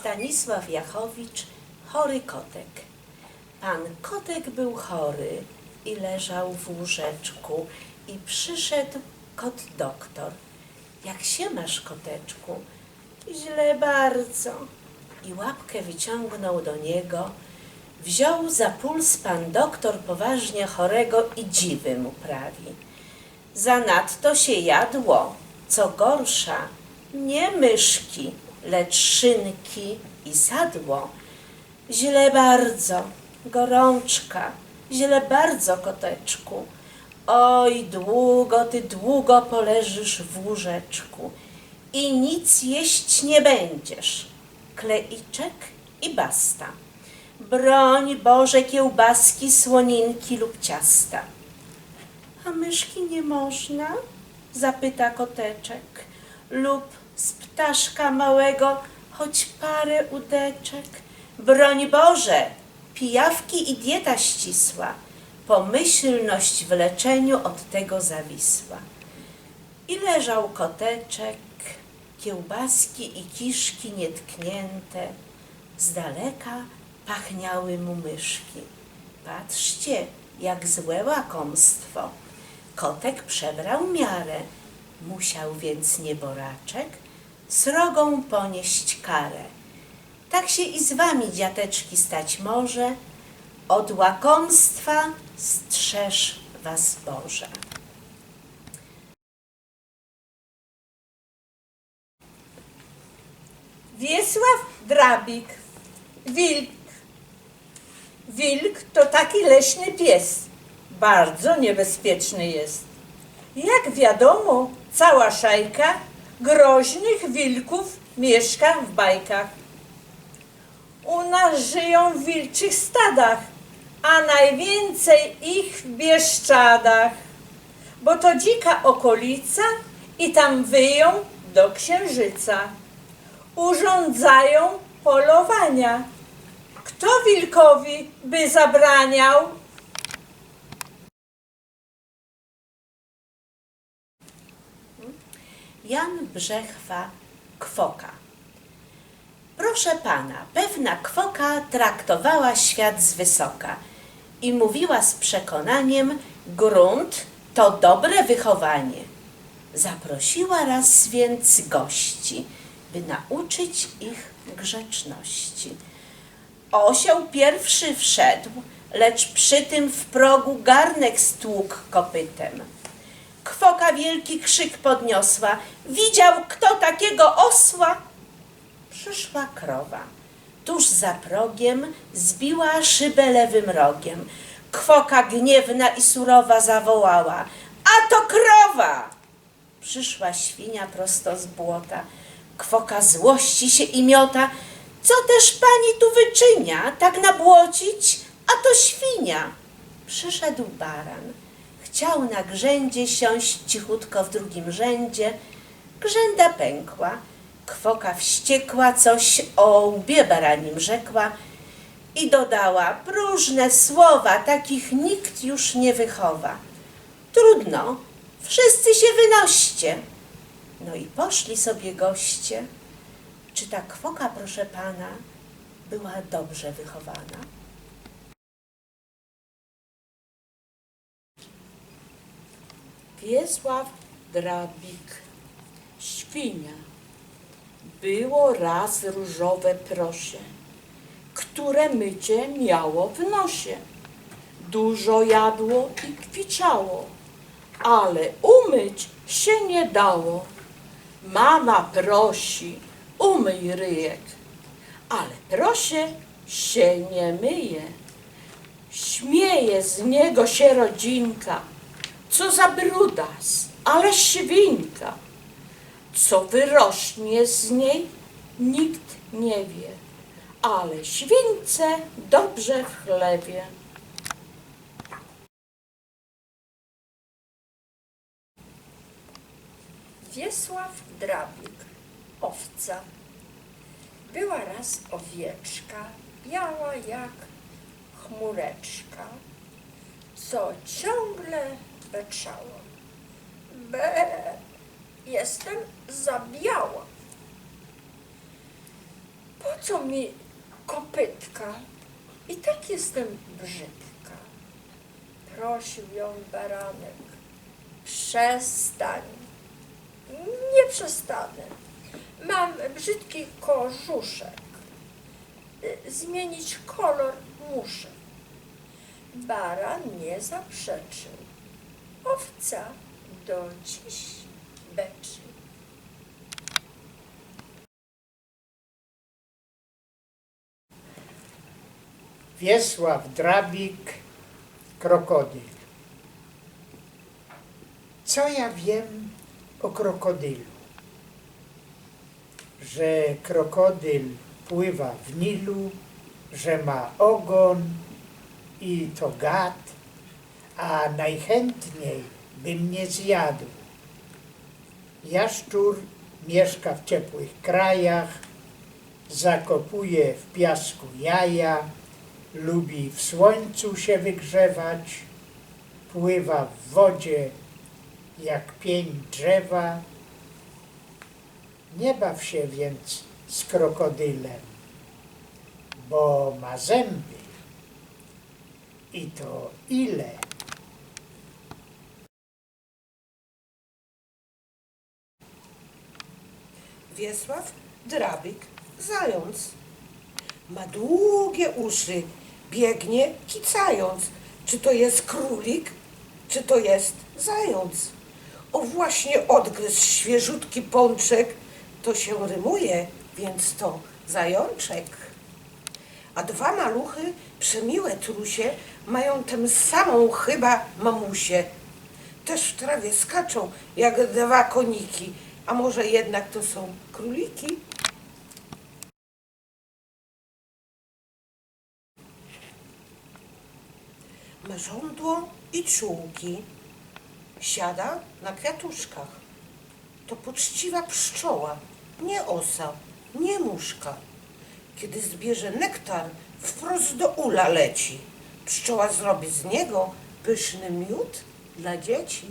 Stanisław Jachowicz, chory kotek. Pan kotek był chory i leżał w łóżeczku i przyszedł kot doktor. Jak się masz, koteczku? Źle bardzo. I łapkę wyciągnął do niego. Wziął za puls pan doktor poważnie chorego i dziwy mu prawi. Zanadto się jadło, co gorsza, nie myszki, lecz szynki i sadło. Źle bardzo, gorączka, źle bardzo, koteczku. Oj, długo ty długo poleżysz w łóżeczku i nic jeść nie będziesz. Kleiczek i basta. Broń Boże kiełbaski, słoninki lub ciasta. A myszki nie można? Zapyta koteczek. Lub z ptaszka małego choć parę udeczek. Broń Boże, pijawki i dieta ścisła. Pomyślność w leczeniu od tego zawisła. I leżał koteczek, kiełbaski i kiszki nietknięte. Z daleka pachniały mu myszki. Patrzcie, jak złe łakomstwo. Kotek przebrał miarę. Musiał więc nieboraczek srogą ponieść karę. Tak się i z wami, dziateczki, stać może. Od łakomstwa strzeż was Boże. Wiesław Drabik, wilk. Wilk to taki leśny pies. Bardzo niebezpieczny jest. Jak wiadomo, cała szajka groźnych wilków mieszka w bajkach. U nas żyją w wilczych stadach, a najwięcej ich w Bieszczadach, bo to dzika okolica i tam wyją do księżyca urządzają polowania. Kto wilkowi by zabraniał? Jan Brzechwa, kwoka. Proszę pana, pewna kwoka traktowała świat z wysoka i mówiła z przekonaniem: grunt to dobre wychowanie. Zaprosiła raz więc gości, by nauczyć ich grzeczności. Osioł pierwszy wszedł, lecz przy tym w progu garnek stłukł kopytem. Kwoka wielki krzyk podniosła. Widział kto takiego osła? Przyszła krowa. Tuż za progiem zbiła szybę lewym rogiem. Kwoka gniewna i surowa zawołała. A to krowa! Przyszła świnia prosto z błota. Kwoka złości się i miota. Co też pani tu wyczynia? Tak nabłocić? A to świnia. Przyszedł baran. Chciał na grzędzie siąść cichutko w drugim rzędzie. Grzęda pękła. Kwoka wściekła, coś o łbie baranim rzekła i dodała próżne słowa, takich nikt już nie wychowa. Trudno, wszyscy się wynoście. No i poszli sobie goście. Czy ta kwoka, proszę pana, była dobrze wychowana? Wiesław Drabik, świnia. Było raz różowe prosie, które mycie miało w nosie. Dużo jadło i kwiczało, ale umyć się nie dało. Mama prosi, umyj ryjek, ale prosie się nie myje. Śmieje z niego się rodzinka, co za brudas, ale świnka. Co wyrośnie z niej, nikt nie wie, ale śwince dobrze w chlebie. Wiesław Drabik, owca. Była raz owieczka, biała jak chmureczka, co ciągle beczała. Be, jestem za biała. Po co mi kopytka? I tak jestem brzydka. Prosił ją baranek. Przestań. Nie przestanę. Mam brzydki kożuszek. Y, Zmienić kolor muszę. Baran nie zaprzeczył. Owca do dziś beczy. Wiesław Drabik, krokodyl. Co ja wiem o krokodylu? Że krokodyl pływa w Nilu, że ma ogon i to gad, a najchętniej by mnie zjadł. Jaszczur mieszka w ciepłych krajach, zakopuje w piasku jaja, lubi w słońcu się wygrzewać, pływa w wodzie jak pień drzewa. Nie baw się więc z krokodylem, bo ma zęby. I to ile? Wiesław Drabik, zając. Ma długie uszy, biegnie kicając. Czy to jest królik, czy to jest zając? O właśnie odgryzł świeżutki pączek, to się rymuje, więc to zajączek. A dwa maluchy, przemiłe trusie, mają tę samą chyba mamusię. Też w trawie skaczą jak dwa koniki, a może jednak to są króliki? Ma żądło i czułki. Siada na kwiatuszkach. To poczciwa pszczoła, nie osa, nie muszka. Kiedy zbierze nektar, wprost do ula leci. Pszczoła zrobi z niego pyszny miód dla dzieci.